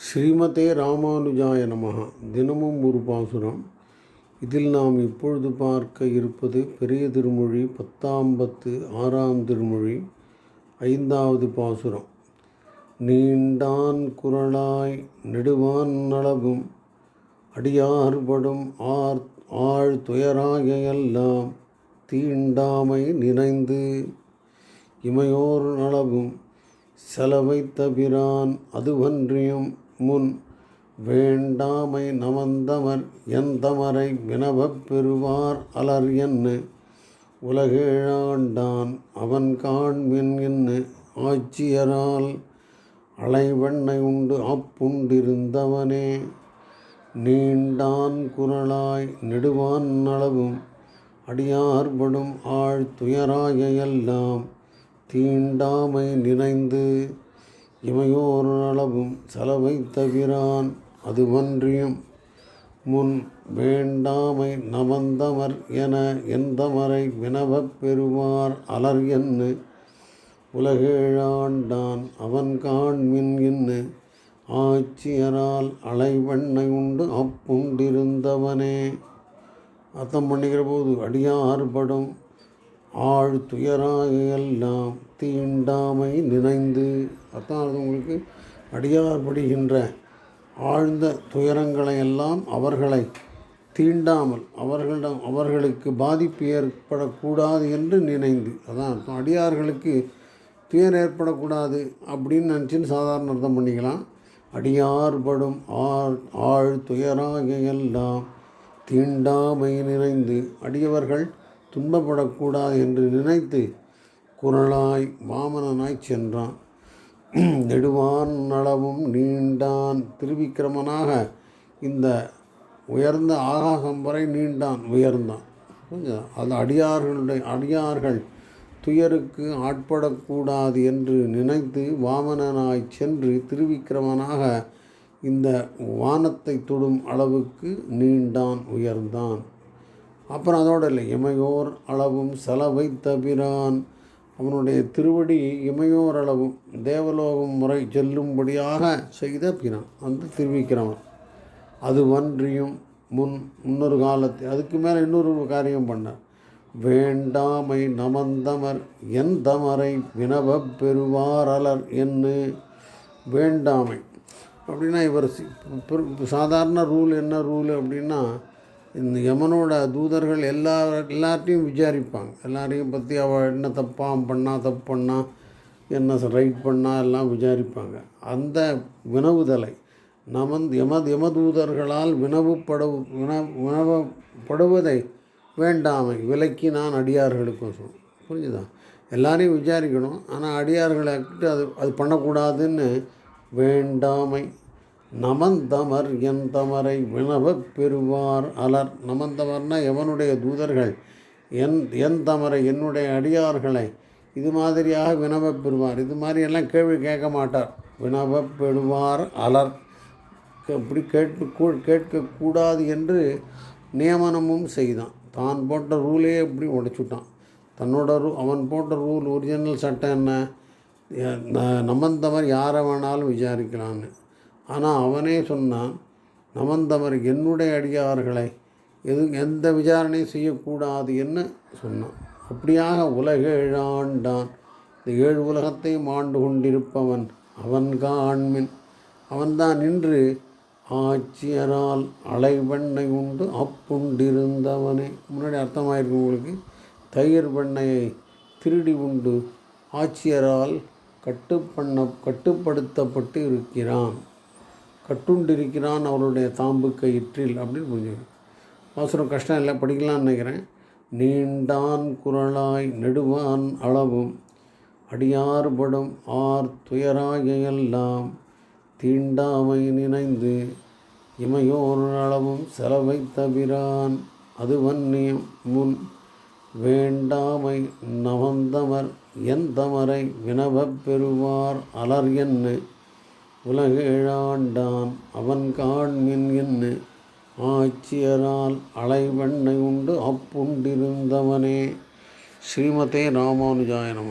ஸ்ரீமதே ராமானுஜாய நமஹ. தினமும் ஒரு பாசுரம். இதில் நாம் இப்பொழுது பார்க்க இருப்பது பெரிய திருமொழி பத்தாம் பத்து ஆறாம் திருமொழி ஐந்தாவது பாசுரம். நீண்டான் குரலாய் நெடுவான் நலவும் அடியார்படும் ஆர் ஆழ் துயராய எல்லாம் தீண்டாமை நினைந்து இமையோர் நலவும் செலவை தவிரான் அதுவன்றியும் முன் வேண்டாமை நமந்தமர் எந்தமரை வினவப் பெறுவார் அலர் என்ன? உலகேழாண்டான் அவன் காண்மின் என்ன? ஆட்சியரால் அலைவெண்ணை உண்டு அப்புண்டிருந்தவனே. நீண்டான் குரலாய் நெடுவான் அளவும் அடியார்படும் ஆழ் துயராய எல்லாம் தீண்டாமை நினைந்து இமையோர் அளவும் செலவை தவிரான் அதுவன்றியும் முன் வேண்டாமை நமந்தமர் என எந்தமரை வினவப் பெறுவார் அலர் என்ன உலகேழாண்டான் அவன் காண்மின் இன்னு? ஆட்சியரால் அலைவெண்ணை உண்டு அப்புண்டிருந்தவனே. அர்த்தம் பண்ணிக்கிற போது அடியார்படும் ஆழ் எல்லாம் தீண்டாமை நினைந்து அதான் அது உங்களுக்கு அடியார்படுகின்ற ஆழ்ந்த துயரங்களை எல்லாம் அவர்களை தீண்டாமல் அவர்களிடம் அவர்களுக்கு பாதிப்பு ஏற்படக்கூடாது என்று நினைந்து அதான் அர்த்தம் அடியார்களுக்கு துயர் ஏற்படக்கூடாது அப்படின்னு நினச்சின்னு சாதாரண அர்த்தம் பண்ணிக்கலாம். அடியார்படும் ஆழ் ஆழ் துயராக எல்லாம் தீண்டாமை நிறைந்து அடியவர்கள் துன்பப்படக்கூடாது என்று நினைத்து குரலாய் வாமனனாய் சென்றான். நெடுவான் நலவும் நீண்டான். திருவிக்கிரமனாக இந்த உயர்ந்த ஆகாசம் வரை நீண்டான் உயர்ந்தான். அது அடியார்களுடைய அடியார்கள் துயருக்கு ஆட்படக்கூடாது என்று நினைத்து வாமனனாய் சென்று திருவிக்கிரமனாக இந்த வானத்தை தொடும் அளவுக்கு நீண்டான் உயர்ந்தான். அப்புறம் அதோடு இல்லை இமையோர் அளவும் செலவை தவிரான் அவனுடைய திருவடி இமையோர் அளவும் தேவலோகம் முறை செல்லும்படியாக செய்த பிரான். அந்த திருவிக்கிறவன் அது ஒன்றியும் முன் முன்னொரு காலத்தை அதுக்கு மேலே இன்னொரு காரியம் பண்ணார் வேண்டாமை நமந்தமர் என் தமரை வினவப் பெறுவாரலர் என்று வேண்டாமை. அப்படின்னா இவர் சாதாரண ரூல் என்ன ரூல் அப்படின்னா இந்த யமனோட தூதர்கள் எல்லா எல்லார்ட்டையும் விசாரிப்பாங்க. எல்லாரையும் பற்றி அவள் என்ன தப்பாக பண்ணா தப்பு பண்ணா என்ன ரைட் பண்ணா எல்லாம் விசாரிப்பாங்க. அந்த வினவுதலை நமன் யம யமதூதர்களால் வினவுப்படு வின வினவப்படுவதை வேண்டாமை விலக்கி நான் அடியார்களுக்கோசம் புரிஞ்சுதா? எல்லாரையும் விசாரிக்கணும். ஆனால் அடியார்களை அது அது பண்ணக்கூடாதுன்னு வேண்டாமை. நமந்தமர் என் தமரை வினவப் பெறுவார் அலர். நமந்தமர்னா எவனுடைய தூதர்கள்? என் என் தமரை என்னுடைய அடியார்களை? இது மாதிரியாக வினவப் பெறுவார். இது மாதிரியெல்லாம் கேள்வி கேட்க மாட்டார். வினவப் பெறுவார் அலர். இப்படி கேட்க கேட்கக்கூடாது என்று நியமனமும் செய்தான். தான் போட்ட ரூலே இப்படி உடைச்சுட்டான். தன்னோட ரூ அவன் போட்ட ரூல் ஒரிஜினல் சட்டம் என்ன? நமந்தவர் யாரை வேணாலும் விசாரிக்கலான்னு. ஆனால் அவனே சொன்னான் நமந்தவர் என்னுடைய அடியார்களை எது எந்த விசாரணையும் செய்யக்கூடாது என்று சொன்னான். அப்படியாக உலகேழாண்டான். இந்த ஏழு உலகத்தையும் ஆண்டு கொண்டிருப்பவன் அவன் காண்மின். அவன்தான் நின்று ஆட்சியரால் அலைவெண்ணை உண்டு அப்புண்டிருந்தவனே. முன்னாடி அர்த்தமாயிருக்கு உங்களுக்கு. தயிர் வெண்ணையை திருடி உண்டு ஆட்சியரால் கட்டுப்பண்ண கட்டுப்படுத்தப்பட்டு இருக்கிறான். கட்டுண்டிருக்கிறான் அவருடைய தாம்பு கயிற்றில் அப்படின்னு புரிஞ்சுக்கணும் அவசரம் கஷ்டம் இல்லை படிக்கலாம்னு நினைக்கிறேன். நீண்டான் குரலாய் நெடுவான் அளவும் அடியார்படும் ஆர் துயராகையெல்லாம் தீண்டாமை நினைந்து இமையோர் அளவும் செலவை தவிரான் அது வன்னியம் முன் வேண்டாமை நவந்தமர் எந்தமரை வினவப் பெறுவார் அலர் என்ன? உலகேழாண்டான் அவன் காண்மின் என்ன? ஆட்சியரால் அலைவெண்ணை உண்டு அப்புண்டிருந்தவனே. ஸ்ரீமதே ராமானுஜாய நம